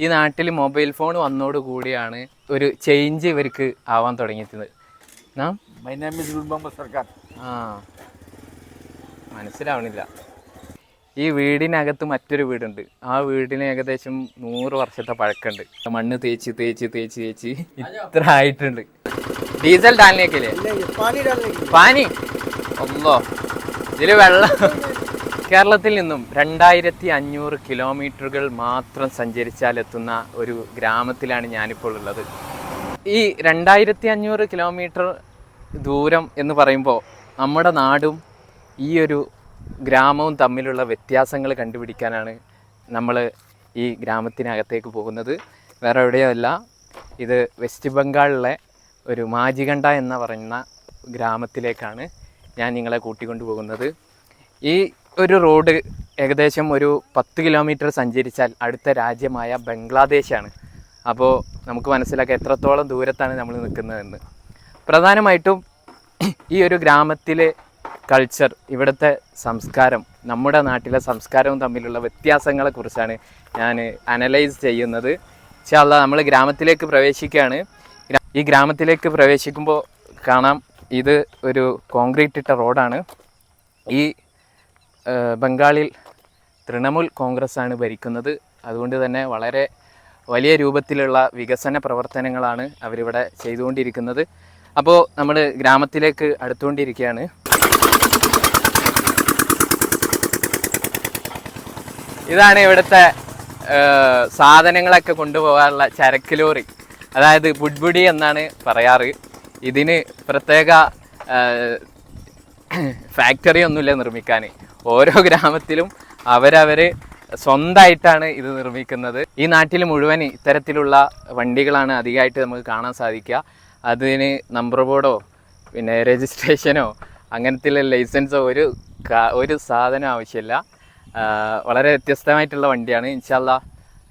ഈ നാട്ടിൽ mobile phone വന്നോട് കൂടിയാണ് ഒരു ചേഞ്ച് ഇവർക്ക് ആവാൻ തുടങ്ങിയത്. മൈ നെയിം ആ. മനസ്സിലാവണില്ല. ഈ വീടിനകത്ത് മറ്റൊരു വീടുണ്ട്. ആ വീടിന് ഏകദേശം നൂറ് വർഷത്തെ പഴക്കമുണ്ട്. മണ്ണ് തേച്ച് തേച്ച് തേച്ച് തേച്ച് ഇത്ര ആയിട്ടുണ്ട്. ഡീസൽ ഡാലിനേക്കില്ലേ? പാനി ഒന്നോ ഇതിൽ വെള്ളം. കേരളത്തിൽ നിന്നും രണ്ടായിരത്തി അഞ്ഞൂറ് കിലോമീറ്ററുകൾ മാത്രം സഞ്ചരിച്ചാൽ എത്തുന്ന ഒരു ഗ്രാമത്തിലാണ് ഞാനിപ്പോൾ ഉള്ളത്. ഈ രണ്ടായിരത്തി അഞ്ഞൂറ് കിലോമീറ്റർ ദൂരം എന്ന് പറയുമ്പോൾ നമ്മുടെ നാടും ഈ ഒരു ഗ്രാമവും തമ്മിലുള്ള വ്യത്യാസങ്ങൾ കണ്ടുപിടിക്കാനാണ് നമ്മൾ ഈ ഗ്രാമത്തിനകത്തേക്ക് പോകുന്നത്. വേറെ എവിടെയല്ല ഇത് വെസ്റ്റ് ബംഗാളിലെ ഒരു മാജികണ്ട എന്ന് പറയുന്ന ഗ്രാമത്തിലേക്കാണ് ഞാൻ നിങ്ങളെ കൂട്ടിക്കൊണ്ടു പോകുന്നത് ഈ ഒരു റോഡ് ഏകദേശം ഒരു പത്ത് കിലോമീറ്റർ സഞ്ചരിച്ചാൽ അടുത്ത രാജ്യമായ ബംഗ്ലാദേശാണ്. അപ്പോൾ നമുക്ക് മനസ്സിലാക്കാം എത്രത്തോളം ദൂരത്താണ് നമ്മൾ നിൽക്കുന്നതെന്ന്. പ്രധാനമായിട്ടും ഈ ഒരു ഗ്രാമത്തിലെ കൾച്ചർ ഇവിടുത്തെ സംസ്കാരം നമ്മുടെ നാട്ടിലെ സംസ്കാരവും തമ്മിലുള്ള വ്യത്യാസങ്ങളെക്കുറിച്ചാണ് ഞാൻ അനലൈസ് ചെയ്യുന്നത്. ഇൻഷാല്ല നമ്മൾ ഗ്രാമത്തിലേക്ക് പ്രവേശിക്കുകയാണ്. ഈ ഗ്രാമത്തിലേക്ക് പ്രവേശിക്കുമ്പോൾ കാണാം ഇത് ഒരു കോൺക്രീറ്റ് ഇട്ട റോഡാണ് ഈ ബംഗാളിൽ തൃണമൂൽ കോൺഗ്രസ്സാണ് ഭരിക്കുന്നത്. അതുകൊണ്ട് തന്നെ വളരെ വലിയ രൂപത്തിലുള്ള വികസന പ്രവർത്തനങ്ങളാണ് അവരിവിടെ ചെയ്തുകൊണ്ടിരിക്കുന്നത്. അപ്പോൾ നമ്മൾ ഗ്രാമത്തിലേക്ക് അടുത്തുകൊണ്ടിരിക്കുകയാണ്. ഇതാണ് ഇവിടുത്തെ സാധനങ്ങളൊക്കെ കൊണ്ടുപോകാനുള്ള ചരക്ക് ലോറി. അതായത് ബുഡ്ബുഡി എന്നാണ് പറയാറ്. ഇതിന് പ്രത്യേക ഫാക്ടറി ഒന്നുമില്ല നിർമ്മിക്കാൻ. ഓരോ ഗ്രാമത്തിലും അവരവർ സ്വന്തമായിട്ടാണ് ഇത് നിർമ്മിക്കുന്നത്. ഈ നാട്ടിൽ മുഴുവൻ ഇത്തരത്തിലുള്ള വണ്ടികളാണ് അധികമായിട്ട് നമുക്ക് കാണാൻ സാധിക്കുക. അതിന് നമ്പർ ബോർഡോ പിന്നെ രജിസ്ട്രേഷനോ അങ്ങനത്തെ ലൈസൻസോ ഒരു ഒരു സാധനം ആവശ്യമില്ല. വളരെ വ്യത്യസ്തമായിട്ടുള്ള വണ്ടിയാണ്. ഇൻഷാല്ല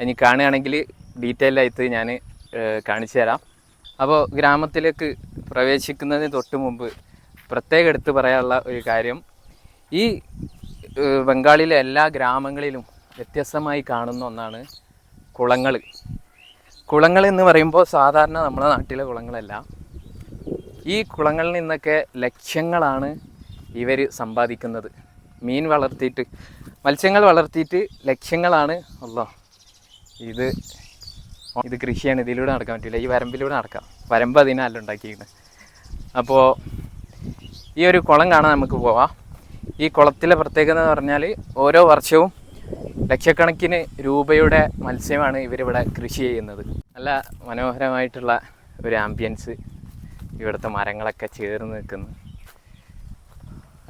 ഇനി കാണുകയാണെങ്കിൽ ഡീറ്റെയിൽ ആയിട്ട് ഞാൻ കാണിച്ചു തരാം. അപ്പോൾ ഗ്രാമത്തിലേക്ക് പ്രവേശിക്കുന്നതിന് തൊട്ട് മുമ്പ് പ്രത്യേകം എടുത്ത് പറയാനുള്ള ഒരു കാര്യം. ഈ ബംഗാളിലെ എല്ലാ ഗ്രാമങ്ങളിലും വ്യത്യസ്തമായി കാണുന്ന ഒന്നാണ് കുളങ്ങൾ. കുളങ്ങൾ എന്ന് പറയുമ്പോൾ സാധാരണ നമ്മുടെ നാട്ടിലെ കുളങ്ങളല്ല. ഈ കുളങ്ങളിൽ നിന്നൊക്കെ ലക്ഷ്യങ്ങളാണ് ഇവർ സമ്പാദിക്കുന്നത്. മീൻ വളർത്തിയിട്ട് മത്സ്യങ്ങൾ വളർത്തിയിട്ട് ലക്ഷ്യങ്ങളാണ്. അല്ലോ ഇത് ഇത് കൃഷിയാണ്. ഇതിലൂടെ നടക്കാൻ പറ്റില്ല. ഈ വരമ്പിലൂടെ നടക്കാം. വരമ്പ് അതിനല്ല ഉണ്ടാക്കിയിരിക്കുന്നത്. അപ്പോൾ ഈ ഒരു കുളം കാണാൻ നമുക്ക് പോവാം. ഈ കുളത്തിലെ പ്രത്യേകത എന്ന് പറഞ്ഞാൽ ഓരോ വർഷവും ലക്ഷക്കണക്കിന് രൂപയുടെ മത്സ്യമാണ് ഇവരിവിടെ കൃഷി ചെയ്യുന്നത്. നല്ല മനോഹരമായിട്ടുള്ള ഒരു ആംബിയൻസ് ഇവിടുത്തെ മരങ്ങളൊക്കെ ചേർന്ന് നിൽക്കുന്നു.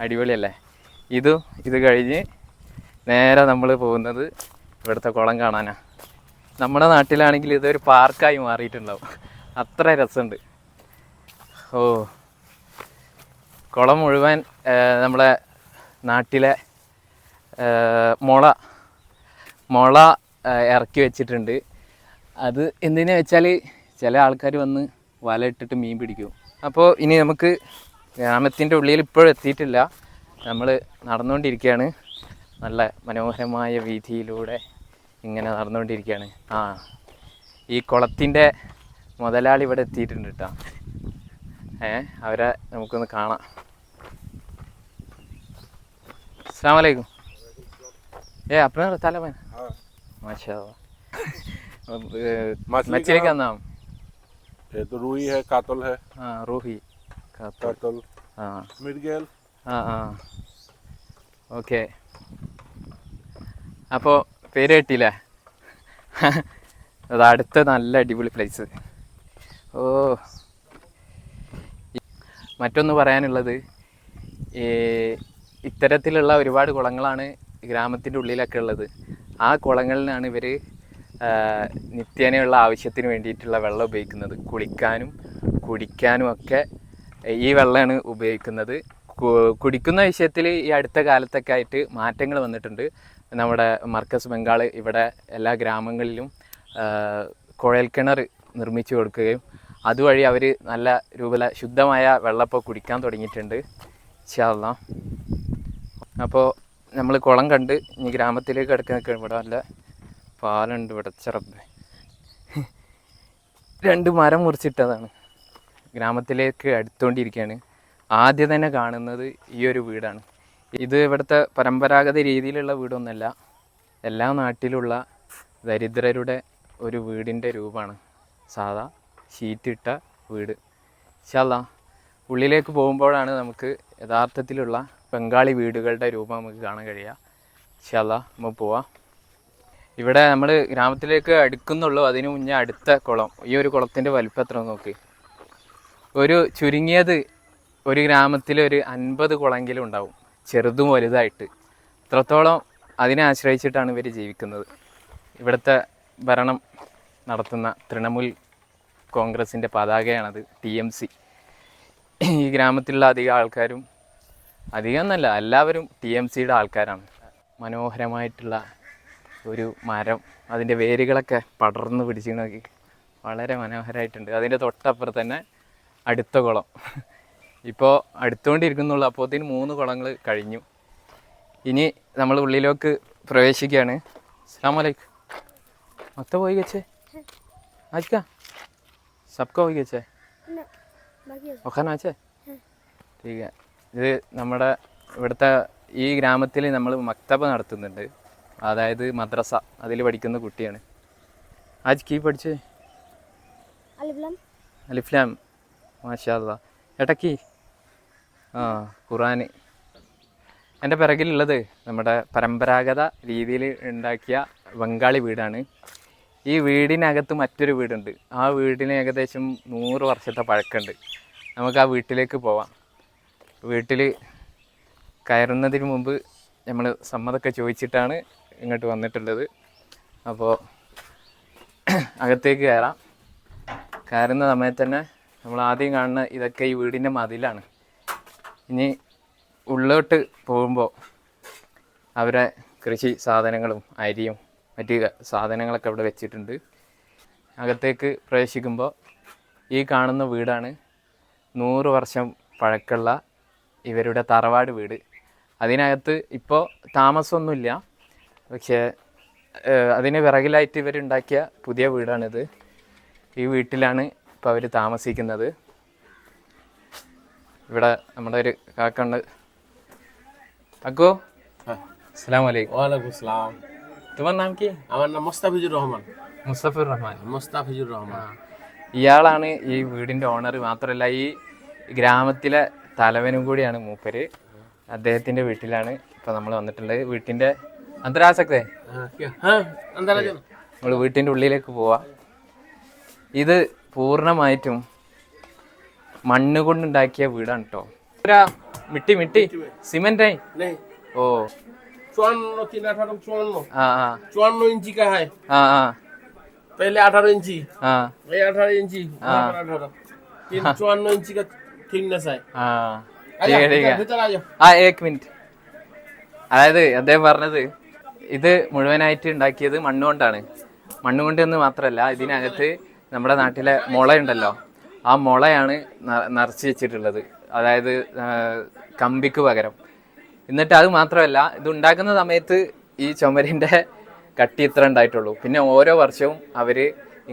അടിപൊളിയല്ലേ? ഇതും ഇത് കഴിഞ്ഞ് നേരെ നമ്മൾ പോകുന്നത് ഇവിടുത്തെ കുളം കാണാനാണ് നമ്മുടെ നാട്ടിലാണെങ്കിൽ ഇതൊരു പാർക്കായി മാറിയിട്ടുണ്ടാവും. അത്ര രസമുണ്ട്. ഓ കുളം മുഴുവൻ നമ്മളെ നാട്ടിലെ മുള മുള ഇറക്കി വെച്ചിട്ടുണ്ട്. അത് എന്തിനു വെച്ചാൽ ചില ആൾക്കാർ വന്ന് വല ഇട്ടിട്ട് മീൻ പിടിക്കും. അപ്പോൾ ഇനി നമുക്ക് ഗ്രാമത്തിന്റെ ഉള്ളിൽ ഇപ്പോഴും എത്തിയിട്ടില്ല. നമ്മൾ നടന്നുകൊണ്ടിരിക്കുകയാണ് നല്ല മനോഹരമായ വീതിയിലൂടെ ഇങ്ങനെ നടന്നുകൊണ്ടിരിക്കുകയാണ് ആ ഈ കുളത്തിന്റെ മുതലാളി ഇവിടെ എത്തിയിട്ടുണ്ട് കേട്ടോ ഏ അവരെ നമുക്കൊന്ന് കാണാം. അസ്സാം വലൈക്കും ഏ अपना ताला बहन हाँ माशाल्लाह मछली मछली का का- नाम ये तो रुई है कातल है हाँ रूही का तो कातल हाँ मिर्गेल ആ ആ ഓക്കെ അപ്പോൾ പേര് കേട്ടില്ലേ അത് അടുത്ത നല്ല അടിപൊളി പ്ലേസ് ഓ ഈ- മറ്റൊന്ന് പറയാനുള്ളത് ഈ ഇത്തരത്തിലുള്ള ഒരുപാട് കുളങ്ങളാണ് ഗ്രാമത്തിന്റെ ഉള്ളിലൊക്കെ ഉള്ളത്. ആ കുളങ്ങളിലാണ് ഇവർ നിത്യേനയുള്ള ആവശ്യത്തിന് വേണ്ടിയിട്ടുള്ള വെള്ളം ഉപയോഗിക്കുന്നത്. കുളിക്കാനും കുടിക്കാനും ഒക്കെ ഈ വെള്ളമാണ് ഉപയോഗിക്കുന്നത്. കുടിക്കുന്ന വിഷയത്തിൽ ഈ അടുത്ത കാലത്തൊക്കെ ആയിട്ട് മാറ്റങ്ങൾ വന്നിട്ടുണ്ട്. നമ്മുടെ മർക്കസ് ബംഗാൾ ഇവിടെ എല്ലാ ഗ്രാമങ്ങളിലും കുഴൽ കുഴൽക്കിണർ നിർമ്മിച്ചു കൊടുക്കുകയും അതുവഴി അവർ നല്ല രൂപല ശുദ്ധമായ വെള്ളം ഇപ്പോൾ കുടിക്കാൻ തുടങ്ങിയിട്ടുണ്ട്. ഇൻഷാല്ലാ അപ്പോൾ നമ്മൾ കുളം കണ്ട് ഇനി ഗ്രാമത്തിലേക്ക് കിടക്കാൻ ഇവിടെ നല്ല പാലുണ്ട് ഇവിടെ ചെറുപ്പ് രണ്ട് മരം മുറിച്ചിട്ടതാണ്. ഗ്രാമത്തിലേക്ക് അടുത്തുകൊണ്ടിരിക്കുകയാണ് ആദ്യം തന്നെ കാണുന്നത് ഈ ഒരു വീടാണ്. ഇത് ഇവിടുത്തെ പരമ്പരാഗത രീതിയിലുള്ള വീടൊന്നുമല്ല എല്ലാ നാട്ടിലുള്ള ദരിദ്രരുടെ ഒരു വീടിന്റെ രൂപമാണ്. സാധാ ഷീറ്റിട്ട വീട്. ശാല ഉള്ളിലേക്ക് പോകുമ്പോഴാണ് നമുക്ക് യഥാർത്ഥത്തിലുള്ള ബംഗാളി വീടുകളുടെ രൂപം നമുക്ക് കാണാൻ കഴിയുക ശല നമുക്ക് പോവാം. ഇവിടെ നമ്മൾ ഗ്രാമത്തിലേക്ക് അടുക്കുന്നുള്ളൂ. അതിന് മുന്നേ അടുത്ത കുളം. ഈ ഒരു കുളത്തിന്റെ വലിപ്പം എത്ര നോക്ക്. ഒരു ചുരുങ്ങിയത് ഒരു ഗ്രാമത്തിൽ ഒരു അൻപത് കുളമെങ്കിലും ഉണ്ടാവും. ചെറുതും വലുതായിട്ട്. ഇത്രത്തോളം അതിനെ ആശ്രയിച്ചിട്ടാണ് ഇവർ ജീവിക്കുന്നത്. ഇവിടുത്തെ ഭരണം നടത്തുന്ന തൃണമൂൽ കോൺഗ്രസിന്റെ പതാകയാണത് ടി എം സി. ഈ ഗ്രാമത്തിലുള്ള അധികം ആൾക്കാരും അധികം എന്നല്ല എല്ലാവരും ടി എം സിയുടെ ആൾക്കാരാണ് മനോഹരമായിട്ടുള്ള ഒരു മരം അതിൻ്റെ വേരുകളൊക്കെ പടർന്ന് പിടിച്ച് നോക്കി വളരെ മനോഹരമായിട്ടുണ്ട് അതിൻ്റെ തൊട്ടപ്പുറത്ത് തന്നെ അടുത്ത കുളം ഇപ്പോൾ അടുത്തുകൊണ്ടിരിക്കുന്നുള്ളൂ അപ്പോഴത്തേന് മൂന്ന് കുളങ്ങൾ കഴിഞ്ഞു ഇനി നമ്മൾ ഉള്ളിലേക്ക് പ്രവേശിക്കുകയാണ് അസ്സാം വലൈക്കും മൊത്ത പോയി വെച്ചേ ആജിക്ക സബ്ക പോയി വെച്ചേ ഒക്കാൻ ആച്ചേ ठीक है ഇത് നമ്മുടെ ഇവിടുത്തെ ഈ ഗ്രാമത്തിൽ നമ്മൾ മക്തബ നടത്തുന്നുണ്ട്. അതായത് മദ്രസ. അതിൽ പഠിക്കുന്ന കുട്ടിയാണ്. ആജ് കീ പഠിച്ചേ? അലിഫ്ലാം. മാഷാ അല്ലാ ഏട്ടക്കി ആ ഖുറാൻ എന്റെ പിറകിലുള്ളത് നമ്മുടെ പരമ്പരാഗത രീതിയിൽ ഉണ്ടാക്കിയ ബംഗാളി വീടാണ്. ഈ വീടിനകത്ത് മറ്റൊരു വീടുണ്ട്. ആ വീടിന് ഏകദേശം നൂറ് വർഷത്തെ പഴക്കമുണ്ട്. നമുക്ക് ആ വീട്ടിലേക്ക് പോവാം. വീട്ടിൽ കയറുന്നതിന് മുമ്പ് നമ്മൾ സമ്മതമൊക്കെ ചോദിച്ചിട്ടാണ് ഇങ്ങോട്ട് വന്നിട്ടുള്ളത്. അപ്പോൾ അകത്തേക്ക് കയറാം. കയറുന്ന സമയത്ത് തന്നെ നമ്മൾ ആദ്യം കാണുന്ന ഇതൊക്കെ ഈ വീടിന്റെ മതിലാണ്. ഇനി ഉള്ളോട്ട് പോകുമ്പോൾ അവരെ കൃഷി സാധനങ്ങളും അരിയും മറ്റ് സാധനങ്ങളൊക്കെ അവിടെ വെച്ചിട്ടുണ്ട്. അകത്തേക്ക് പ്രവേശിക്കുമ്പോൾ ഈ കാണുന്ന വീടാണ് നൂറ് വർഷം പഴക്കമുള്ള ഇവരുടെ തറവാട് വീട്. അതിനകത്ത് ഇപ്പോൾ താമസമൊന്നുമില്ല. പക്ഷേ അതിന് വിറകിലായിട്ട് ഇവരുണ്ടാക്കിയ പുതിയ വീടാണിത്. ഈ വീട്ടിലാണ് ഇപ്പോൾ അവർ താമസിക്കുന്നത്. ഇവിടെ നമ്മുടെ ഒരു കാക്കുണ്ട്. അക്കോ? ഇയാളാണ് ഈ വീടിന്റെ ഓണർ മാത്രല്ല ഈ ഗ്രാമത്തിലെ തലവനും കൂടിയാണ് മൂപ്പര് അദ്ദേഹത്തിൻ്റെ വീട്ടിലാണ് ഇപ്പോൾ നമ്മൾ വന്നിട്ടുള്ളത് വീട്ടിൻ്റെ അന്തരാസക്തേ হ্যাঁ কি- হ্যাঁ আন্দারা যান നമ്മൾ വീട്ടിൻ്റെ ഉള്ളിലേക്ക് പോവാം ഇത് പൂർണ്ണമായിട്ടും മണ്ണ് കൊണ്ടുണ്ടാക്കിയ വീടാണ് കേട്ടോ മിട്ടി മിട്ടി സിമെന്റ് নেই ഓ চুয়ান্ন তিন আঠারো চুয়ান্ন ആ ആ চুয়ান্ন ইঞ্চি का है ആ ആ पहले अठारह इंची ആ ये अठारह इंची अठारह तीन चुवान्न इंची का ഏക് മിനിറ്റ്. അതായത് അദ്ദേഹം പറഞ്ഞത് ഇത് മുഴുവനായിട്ട് ഉണ്ടാക്കിയത് മണ്ണുകൊണ്ടാണ് മണ്ണുകൊണ്ട് എന്ന് മാത്രമല്ല ഇതിനകത്ത് നമ്മുടെ നാട്ടിലെ മുളയുണ്ടല്ലോ ആ മുളയാണ് നിറച്ച് വെച്ചിട്ടുള്ളത്. അതായത് കമ്പിക്ക് പകരം. എന്നിട്ട് അത് മാത്രമല്ല ഇത് ഉണ്ടാക്കുന്ന സമയത്ത് ഈ ചുമരിന്റെ കട്ടി ഇത്ര ഉണ്ടായിട്ടുള്ളൂ. പിന്നെ ഓരോ വർഷവും അവർ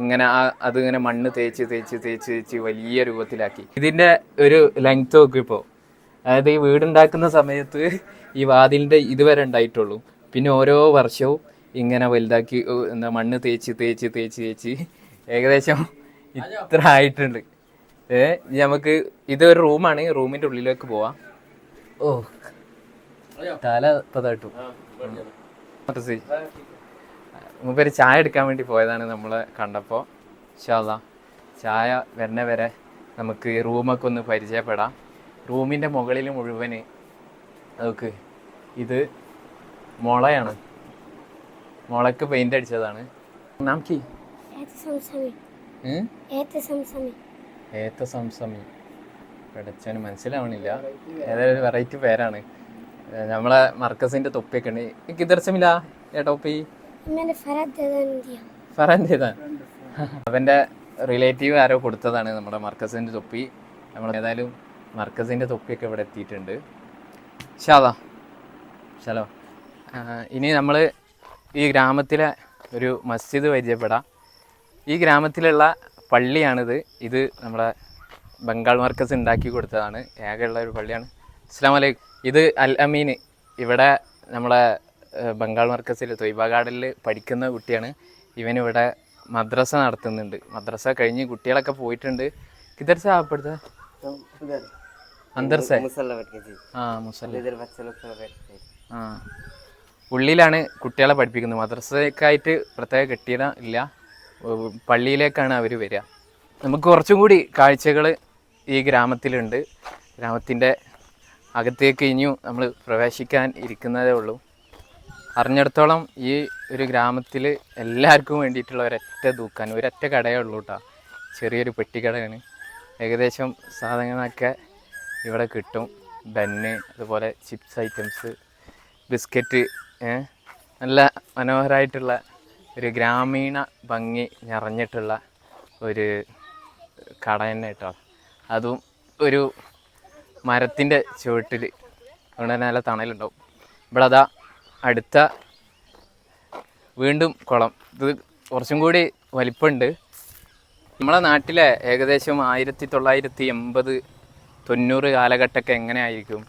ഇങ്ങനെ ആ അതിങ്ങനെ മണ്ണ് തേച്ച് തേച്ച് തേച്ച് തേച്ച് വലിയ രൂപത്തിലാക്കി. ഇതിന്റെ ഒരു ലെങ്ത് നോക്കും ഇപ്പോൾ അതായത് ഈ വീടുണ്ടാക്കുന്ന സമയത്ത് ഈ വാതിലിന്റെ ഇതുവരെ ഉണ്ടായിട്ടുള്ളൂ. പിന്നെ ഓരോ വർഷവും ഇങ്ങനെ വലുതാക്കി എന്താ മണ്ണ് തേച്ച് തേച്ച് തേച്ച് തേച്ച് ഏകദേശം ഇത്ര ആയിട്ടുണ്ട്. ഏ നമുക്ക് ഇതൊരു റൂമാണ്. റൂമിന്റെ ഉള്ളിലേക്ക് പോവാം. ഓ തല പതായിട്ടു മൂപ്പര് ചായ എടുക്കാൻ വേണ്ടി പോയതാണ് നമ്മളെ കണ്ടപ്പോൾ ഷാല ചായ വരണ വരെ നമുക്ക് റൂമൊക്കെ ഒന്ന് പരിചയപ്പെടാം. റൂമിന്റെ മുകളിൽ മുഴുവൻ നമുക്ക് ഇത് മുളയാണ്. മുളക്ക് പെയിന്റ് അടിച്ചതാണ്. നമുക്ക് ഏത്ത സംസമി. പിടച്ചവന് മനസ്സിലാവണില്ല. ഏതായാലും വെറൈറ്റി പേരാണ്. നമ്മളെ മർക്കസിന്റെ തൊപ്പിയൊക്കെ ഉണ്ട് എനിക്ക് കിതർച്ചമില്ല ഏ ടോപ്പി? അവന്റെ റിലേറ്റീവ് ആരോ കൊടുത്തതാണ് നമ്മുടെ മർക്കസിന്റെ തൊപ്പി. നമ്മൾ ഏതായാലും മർക്കസിന്റെ തൊപ്പിയൊക്കെ ഇവിടെ എത്തിയിട്ടുണ്ട്. ഷാദാ. ഷലോ. ഇനി നമ്മൾ ഈ ഗ്രാമത്തിലെ ഒരു മസ്ജിദ് പരിചയപ്പെടാം. ഈ ഗ്രാമത്തിലുള്ള പള്ളിയാണിത്. ഇത് നമ്മുടെ ബംഗാൾ മർക്കസ് ഉണ്ടാക്കി കൊടുത്തതാണ്. ഏകയുള്ള ഒരു പള്ളിയാണ്. അസ്സാം വലൈക്കും ഇത് അൽ അമീൻ. ഇവിടെ നമ്മളെ ബംഗാൾ മർക്കസിൽ തൊയ്ബ ഗാർഡനിൽ പഠിക്കുന്ന കുട്ടിയാണ്. ഇവനിവിടെ മദ്രസ നടത്തുന്നുണ്ട്. മദ്രസ കഴിഞ്ഞ് കുട്ടികളൊക്കെ പോയിട്ടുണ്ട്. കിതർ സാ അപ്പോഴത്തെ ഉള്ളിലാണ് കുട്ടികളെ പഠിപ്പിക്കുന്നത്. മദ്രസക്കായിട്ട് പ്രത്യേക കെട്ടിയത ഇല്ല. പള്ളിയിലേക്കാണ് അവർ വരിക. നമുക്ക് കുറച്ചും കൂടി കാഴ്ചകൾ ഈ ഗ്രാമത്തിലുണ്ട്. ഗ്രാമത്തിന്റെ അകത്തേക്ക് ഇനിയും നമ്മൾ പ്രവേശിക്കാൻ ഇരിക്കുന്നതേ ഉള്ളൂ. അറിഞ്ഞിടത്തോളം ഈ ഒരു ഗ്രാമത്തിൽ എല്ലാവർക്കും വേണ്ടിയിട്ടുള്ള ഒരൊറ്റ ദൂക്കാൻ ഒരൊറ്റ കടയേ ഉള്ളൂ കേട്ടോ ചെറിയൊരു പെട്ടിക്കടയാണ് ഏകദേശം സാധനങ്ങളൊക്കെ ഇവിടെ കിട്ടും. ബന്ന് അതുപോലെ ചിപ്സ് ഐറ്റംസ് ബിസ്ക്കറ്റ് നല്ല മനോഹരമായിട്ടുള്ള ഒരു ഗ്രാമീണ ഭംഗി നിറഞ്ഞിട്ടുള്ള ഒരു കട തന്നെ കേട്ടോ അതും ഒരു മരത്തിന്റെ ചുവട്ടിൽ അതുകൊണ്ട് തന്നെ നല്ല തണലുണ്ടാവും. ഇവിടെ അതാ അടുത്ത വീണ്ടും കുളം. ഇത് കുറച്ചും കൂടി വലിപ്പമുണ്ട്. നമ്മളെ നാട്ടിലെ ഏകദേശം ആയിരത്തി തൊള്ളായിരത്തി എൺപത് തൊണ്ണൂറ് കാലഘട്ടമൊക്കെ എങ്ങനെയായിരിക്കും?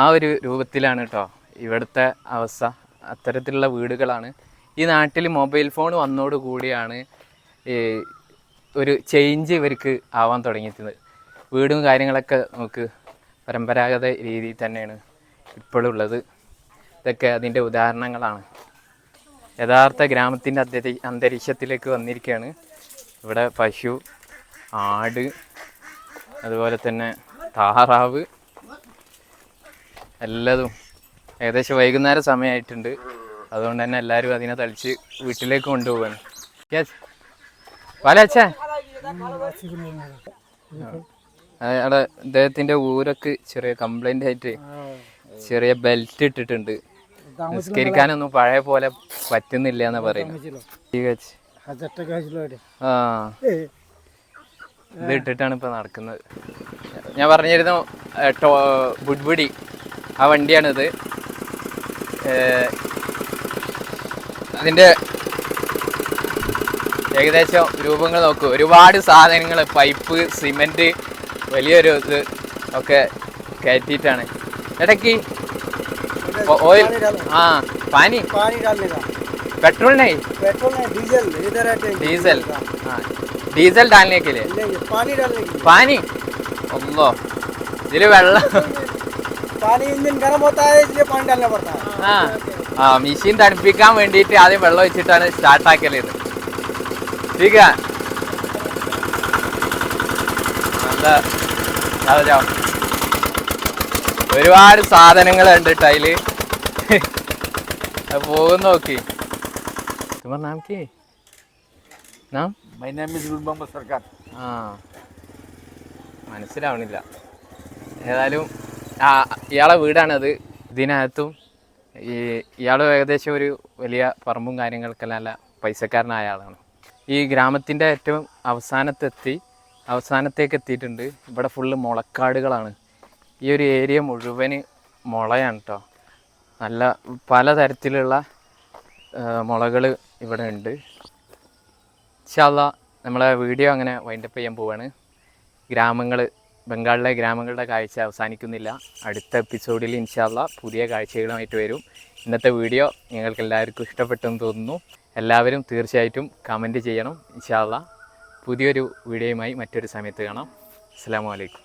ആ ഒരു രൂപത്തിലാണ് കേട്ടോ ഇവിടുത്തെ അവസ്ഥ. അത്തരത്തിലുള്ള വീടുകളാണ്. ഈ നാട്ടിൽ മൊബൈൽ ഫോൺ വന്നോട് കൂടിയാണ് ഈ ഒരു ചേഞ്ച് ഇവർക്ക് ആവാൻ തുടങ്ങിയത്. വീടും കാര്യങ്ങളൊക്കെ നമുക്ക് പരമ്പരാഗത രീതിയിൽ തന്നെയാണ് ഇപ്പോഴുള്ളത്. ഇതൊക്കെ അതിന്റെ ഉദാഹരണങ്ങളാണ്. യഥാർത്ഥ ഗ്രാമത്തിന്റെ അന്തരി അന്തരീക്ഷത്തിലേക്ക് വന്നിരിക്കുകയാണ് ഇവിടെ പശു ആട് അതുപോലെ തന്നെ താറാവ് എല്ലതും ഏകദേശം വൈകുന്നേര സമയമായിട്ടുണ്ട്. അതുകൊണ്ട് തന്നെ എല്ലാവരും അതിനെ തളിച്ച് വീട്ടിലേക്ക് കൊണ്ടുപോകാണ് യെസ് വാലച്ചാ അവിടെ അദ്ദേഹത്തിന്റെ ഊരൊക്കെ ചെറിയ കംപ്ലൈന്റ് ആയിട്ട് ചെറിയ ബെൽറ്റ് ഇട്ടിട്ടുണ്ട്. നിസ്കരിക്കാനൊന്നും പഴയ പോലെ പറ്റുന്നില്ല. എന്ന് പറയുന്നത് ആ. ഇട്ടിട്ടാണ് ഇപ്പൊ നടക്കുന്നത്. ഞാൻ പറഞ്ഞിരുന്നു ബുഡ്ബുടി ആ വണ്ടിയാണിത്. അതിന്റെ ഏകദേശം രൂപങ്ങൾ നോക്കൂ. ഒരുപാട് സാധനങ്ങൾ പൈപ്പ് സിമെന്റ് വലിയൊരു ഇത് ഒക്കെ കയറ്റിയിട്ടാണ്. ഇടയ്ക്ക് ഓയിൽ ആ പാനി पानी डालने का पेट्रोल नहीं पेट्रोल नहीं डीजल इधर है टैंक डीजल हाँ डीजल डालने के लिए लेंगे पानी डालने के लिए പാനി ഒന്നോ ഇതില് വെള്ളം पानी इंजन गर्म होता है इसलिए पानी डालना पड़ता है ആ ആ മെഷീൻ തണുപ്പിക്കാൻ വേണ്ടിയിട്ട് ആദ്യം വെള്ളം വെച്ചിട്ടാണ് സ്റ്റാർട്ട് ആക്കല് ഇത് ठीक है എന്താ അതെയോ? ഒരുപാട് സാധനങ്ങളുണ്ട് ട്ടോ അതില് പോകുന്ന നോക്കി. তোমার നാം কি നാം? Name is Nurul Mohammad Sarkar. ആ. മനസ്സിലാവണില്ല. ഏതായാലും ആ ഇയാളെ വീടാണത്. ഇതിനകത്തും ഈ ഇയാൾ ഏകദേശം ഒരു വലിയ പറമ്പും കാര്യങ്ങൾക്കെല്ലാം അല്ല പൈസക്കാരനായ ആളാണ്. ഈ ഗ്രാമത്തിന്റെ ഏറ്റവും അവസാനത്തെത്തി അവസാനത്തേക്ക് എത്തിയിട്ടുണ്ട്. ഇവിടെ ഫുള്ള് മുളക്കാടുകളാണ്. ഈ ഒരു ഏരിയ മുഴുവൻ മുളയാണ് കേട്ടോ നല്ല പലതരത്തിലുള്ള മുളകൾ ഇവിടെ ഉണ്ട്. ഇൻഷാല്ല നമ്മളെ വീഡിയോ അങ്ങനെ വൈൻഡപ്പ് ചെയ്യാൻ പോവാണ്. ഗ്രാമങ്ങൾ ബംഗാളിലെ ഗ്രാമങ്ങളുടെ കാഴ്ച അവസാനിക്കുന്നില്ല. അടുത്ത എപ്പിസോഡിൽ ഇൻഷാല്ല പുതിയ കാഴ്ചകളുമായിട്ട് വരും. ഇന്നത്തെ വീഡിയോ നിങ്ങൾക്ക് എല്ലാവർക്കും ഇഷ്ടപ്പെട്ടെന്ന് തോന്നുന്നു. എല്ലാവരും തീർച്ചയായിട്ടും കമന്റ് ചെയ്യണം. ഇൻഷാല്ല പുതിയൊരു വീഡിയോയുമായി മറ്റൊരു സമയത്ത് കാണാം. അസ്സാം വലൈക്കും